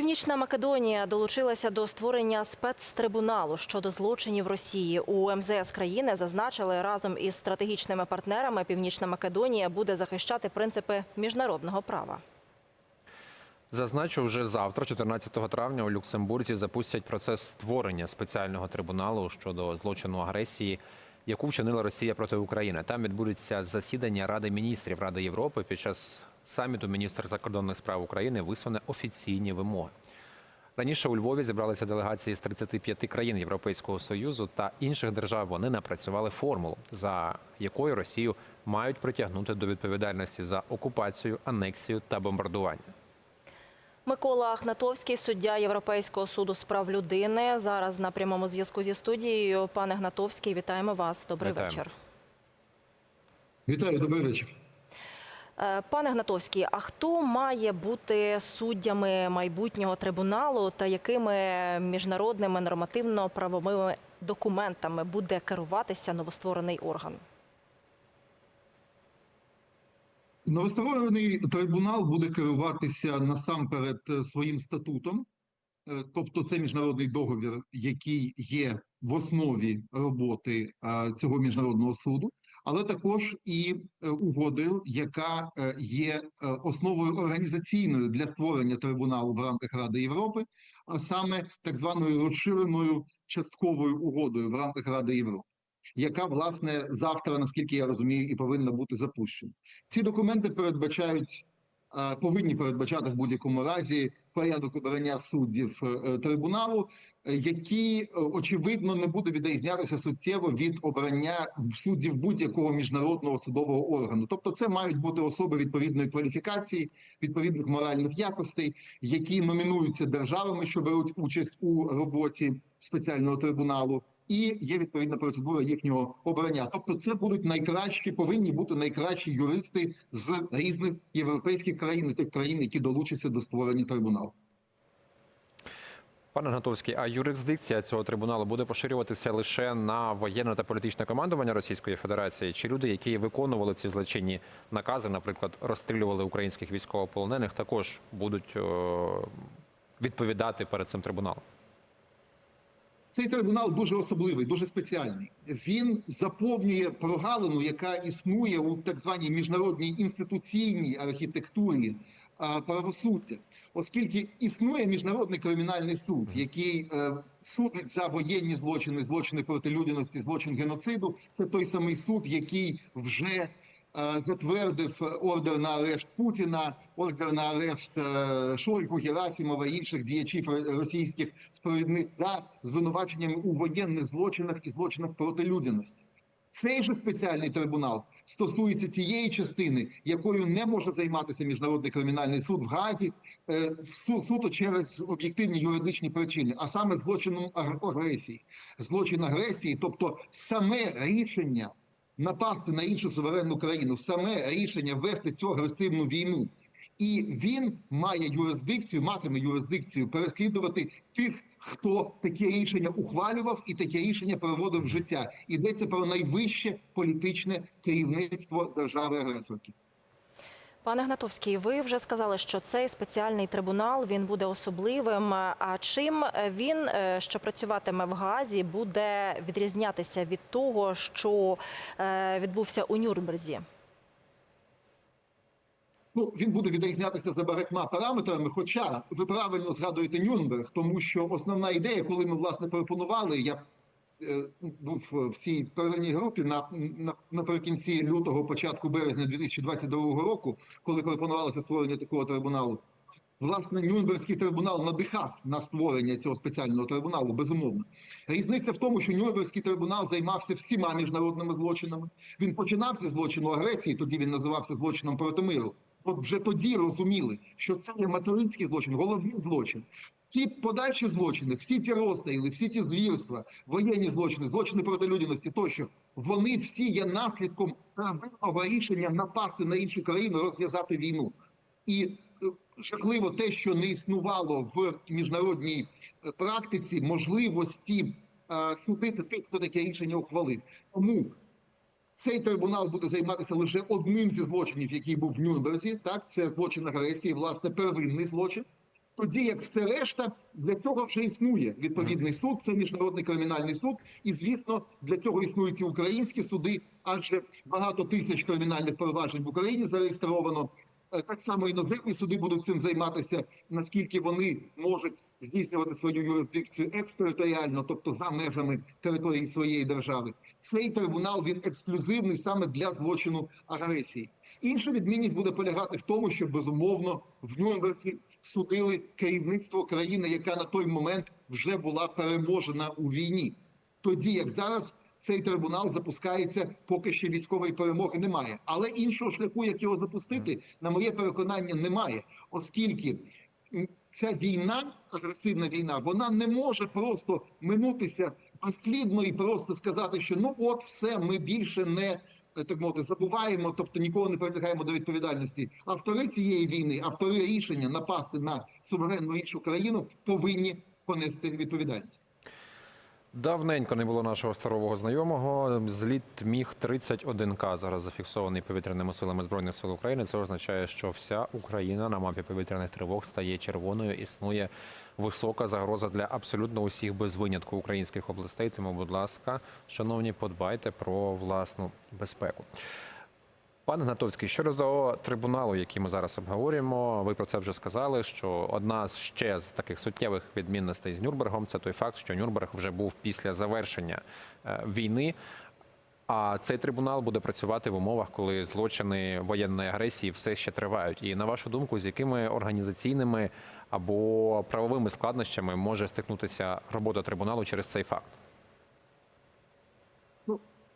Північна Македонія долучилася до створення спецтрибуналу щодо злочинів Росії. У МЗС країни зазначили разом із стратегічними партнерами. Північна Македонія буде захищати принципи міжнародного права. Зазначу, вже завтра, 14 травня, у Люксембурзі запустять процес створення спеціального трибуналу щодо злочину агресії, яку вчинила Росія проти України. Там відбудеться засідання Ради міністрів Ради Європи. Під час саміту міністр закордонних справ України висуне офіційні вимоги. Раніше у Львові зібралися делегації з 35 країн Європейського союзу та інших держав. Вони напрацювали формулу, за якою Росію мають притягнути до відповідальності за окупацію, анексію та бомбардування. Микола Ахнатовський, суддя Європейського суду з прав людини. Зараз на прямому зв'язку зі студією. Пане Гнатовський, вітаємо вас. Добрий Вітаємо. вечір. Вітаю, добрий вечір. Е, Пане Гнатовський, а хто має бути суддями майбутнього трибуналу та якими міжнародними нормативно-правовими документами буде керуватися новостворений орган? Новостворений трибунал буде керуватися насамперед е, своїм статутом, тобто це міжнародний договір, який є в основі роботи е, цього міжнародного суду, але також і е, угодою, яка е, є е, основою організаційною для створення трибуналу в рамках Ради Європи, а саме так званою розширеною частковою угодою в рамках Ради Європи. Яка власне завтра, наскільки я розумію, і повинна бути запущена. Ці документи передбачають, е, повинні передбачати в будь-якому разі порядок обрання суддів е, трибуналу, е, який е, очевидно не буде відрізнятися суттєво від обрання суддів будь-якого міжнародного судового органу. Тобто, це мають бути особи відповідної кваліфікації, відповідних моральних якостей, які номінуються державами, що беруть участь у роботі спеціального трибуналу. І є відповідна процедура їхнього обрання. Тобто, це будуть найкращі, повинні бути найкращі юристи з різних європейських країн, тих країн, які долучаться до створення трибуналу. Пане Гнатовський, а юрисдикція цього трибуналу буде поширюватися лише на воєнне та політичне командування Російської Федерації? Чи люди, які виконували ці злочинні накази, наприклад, розстрілювали українських військовополонених, також будуть о, відповідати перед цим трибуналом? Цей трибунал дуже особливий, дуже спеціальний. Він заповнює прогалину, яка існує у так званій міжнародній інституційній архітектурі правосуддя, оскільки існує міжнародний кримінальний суд, який е, судить за воєнні злочини, злочини проти людяності, злочин геноциду. Це той самий суд, який вже е, затвердив ордер на арешт Путіна, ордер на арешт е, Шойгу, Герасимова і інших діячів російських сповідних за звинуваченнями у воєнних злочинах і злочинах проти людяності. Цей же спеціальний трибунал стосується цієї частини, якою не може займатися міжнародний кримінальний суд в Газі е, суто через об'єктивні юридичні причини, а саме злочином аг- агресії, злочин агресії, тобто саме рішення напасти на іншу суверенну країну, саме рішення вести цю агресивну війну. І він має юрисдикцію, матиме юрисдикцію переслідувати тих, хто таке рішення ухвалював і таке рішення проводив в життя. Йдеться про найвище політичне керівництво держави-агресорки. Пане Гнатовський, ви вже сказали, що цей спеціальний трибунал він буде особливим. А чим він, е, що працюватиме в Газі, буде відрізнятися від того, що е, відбувся у Нюрнберзі? Ну, він буде відрізнятися за багатьма параметрами. Хоча ви правильно згадуєте Нюрнберг, тому що основна ідея, коли ми власне пропонували, я був в цій первинній групі на, на наприкінці лютого, початку березня 2022 року, коли пропонувалося створення такого трибуналу. Власне, Нюрнберзький трибунал надихав на створення цього спеціального трибуналу, безумовно. Різниця в тому, що Нюрнберзький трибунал займався всіма міжнародними злочинами. Він починався з злочину агресії, тоді він називався злочином проти миру. Вже тоді розуміли, що це є материнський злочин, головний злочин. Ті подальші злочини, всі ці розстріли, всі ці звірства, воєнні злочини, злочини проти людяності тощо, вони всі є наслідком правильного рішення напасти на іншу країну, розв'язати війну. І е, жахливо те, що не існувало в міжнародній е, практиці можливості е, судити тих, хто таке рішення ухвалив. Тому цей трибунал буде займатися лише одним зі злочинів, який був в Нюрнберзі. Так, це злочин агресії, власне, первинний злочин. Тоді як все решта для цього вже існує відповідний суд, це міжнародний кримінальний суд, і звісно для цього існують і українські суди, адже багато тисяч кримінальних проваджень в Україні зареєстровано. Е, Так само іноземні суди будуть цим займатися, наскільки вони можуть здійснювати свою юрисдикцію екстериторіально, тобто за межами території своєї держави. Цей трибунал він ексклюзивний саме для злочину агресії. Інша відмінність буде полягати в тому, що безумовно в Нюрнберзі судили керівництво країни, яка на той момент вже була переможена у війні. Тоді як зараз цей трибунал запускається, поки ще військової перемоги немає. Але іншого шляху, як його запустити, на моє переконання, немає, оскільки ця війна, агресивна війна, вона не може просто минутися безслідно і просто сказати, що ну от все, ми більше не е, так мовити, забуваємо, тобто нікого не притягаємо до відповідальності. Автори цієї війни, автори рішення напасти на суверенну іншу країну, повинні понести відповідальність. Давненько не було нашого старового знайомого. Зліт міг 31К зараз зафіксований повітряними силами збройних сил України. Це означає, що вся Україна на мапі повітряних тривог стає червоною. Існує висока загроза для абсолютно усіх без винятку українських областей. Тому, будь ласка, шановні, подбайте про власну безпеку. Пане Гнатовський, щодо трибуналу, який ми зараз обговорюємо, ви про це вже сказали. Що одна з ще з таких суттєвих відмінностей з Нюрнбергом це той факт, що Нюрнберг вже був після завершення е, війни. А цей трибунал буде працювати в умовах, коли злочини воєнної агресії все ще тривають. І на вашу думку, з якими організаційними або правовими складнощами може стикнутися робота трибуналу через цей факт?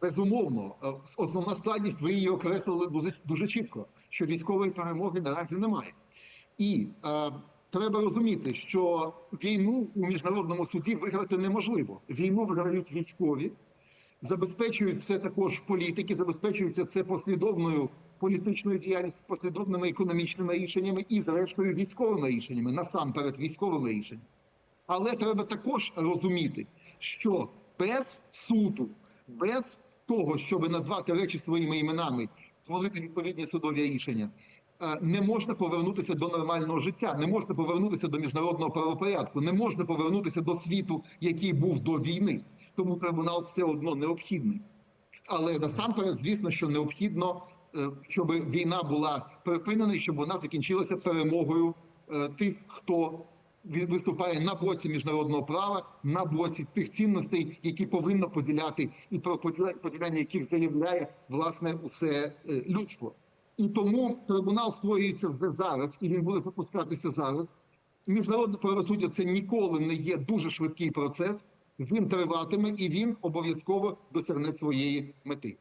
Безумовно, е, основна складність ви її окреслили дуже, дуже чітко, що військової перемоги наразі немає. І е, треба розуміти, що війну у міжнародному суді виграти неможливо. Війну виграють військові, забезпечують це також політики, забезпечуються це послідовною політичною діяльністю, послідовними економічними рішеннями і, зрештою, військовими рішеннями, насамперед військовими рішеннями. Але треба також розуміти, що без суду, без того, щоб назвати речі своїми іменами, створити відповідні судові рішення, е, не можна повернутися до нормального життя, не можна повернутися до міжнародного правопорядку, не можна повернутися до світу, який був до війни. Тому трибунал все одно необхідний. Але насамперед, звісно, що необхідно, е, щоб війна була припинена і щоб вона закінчилася перемогою е, тих, хто він виступає на боці міжнародного права, на боці тих цінностей, які повинно поділяти, і про поділя- поділяння яких заявляє власне усе е, людство. І тому трибунал створюється вже зараз, і він буде запускатися зараз. Міжнародне правосуддя це ніколи не є дуже швидкий процес. Він триватиме і він обов'язково досягне своєї мети.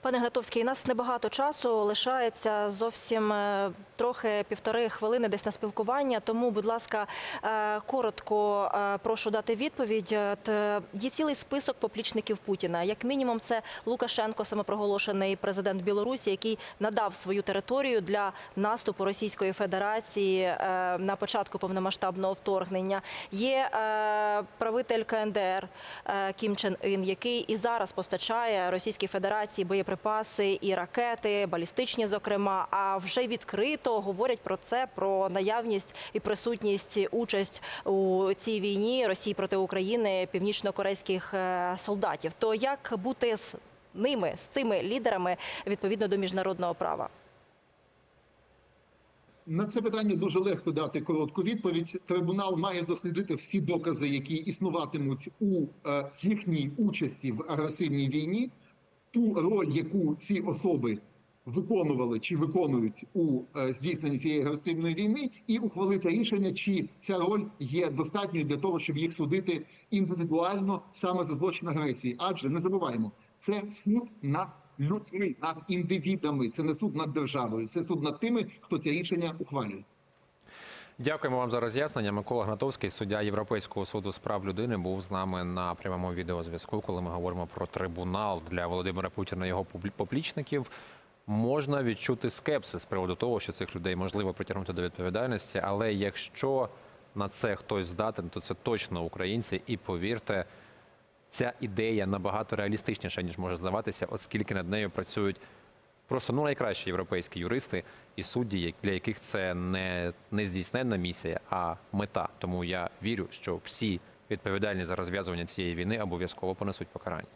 Пане Гнатовський, нас небагато часу лишається зовсім е, трохи півтори хвилини десь на спілкування. Тому, будь ласка, е, коротко е, прошу дати відповідь. Є цілий список поплічників Путіна. Як мінімум, це Лукашенко, самопроголошений президент Білорусі, який надав свою територію для наступу Російської Федерації на початку повномасштабного вторгнення. Є правитель КНДР Кім Чен Ін, який і зараз постачає Російській Федерації боєприпаси і ракети, балістичні, зокрема. А вже відкрито говорять про це, про наявність і присутність участь у цій війні Росії проти України північно-корейських е, солдатів. То як бути з ними, з цими лідерами відповідно до міжнародного права? На це питання дуже легко дати коротку відповідь. Трибунал має дослідити всі докази, які існуватимуть у е, їхній участі в агресивній війні, ту роль, яку ці особи виконували чи виконують у е, здійсненні цієї агресивної війни, і ухвалити рішення, чи ця роль є достатньою для того, щоб їх судити індивідуально саме за злочин агресії. Адже не забуваємо, це суд над людьми, над індивідами. Це не суд над державою, це суд над тими, хто ці рішення ухвалює. Дякуємо вам за роз'яснення. Микола Гнатовський, суддя Європейського суду з прав людини, був з нами на прямому відеозв'язку, коли ми говоримо про трибунал для Володимира Путіна і його поплічників. Можна відчути скепсис з приводу того, що цих людей можливо притягнути до відповідальності. Але якщо на це хтось здатен, то це точно українці. І повірте, ця ідея набагато реалістичніша ніж може здаватися, оскільки над нею працюють просто ну найкращі європейські юристи і судді, для яких це не, не здійсненна місія, а мета. Тому я вірю, що всі відповідальні за розв'язування цієї війни обов'язково понесуть покарання.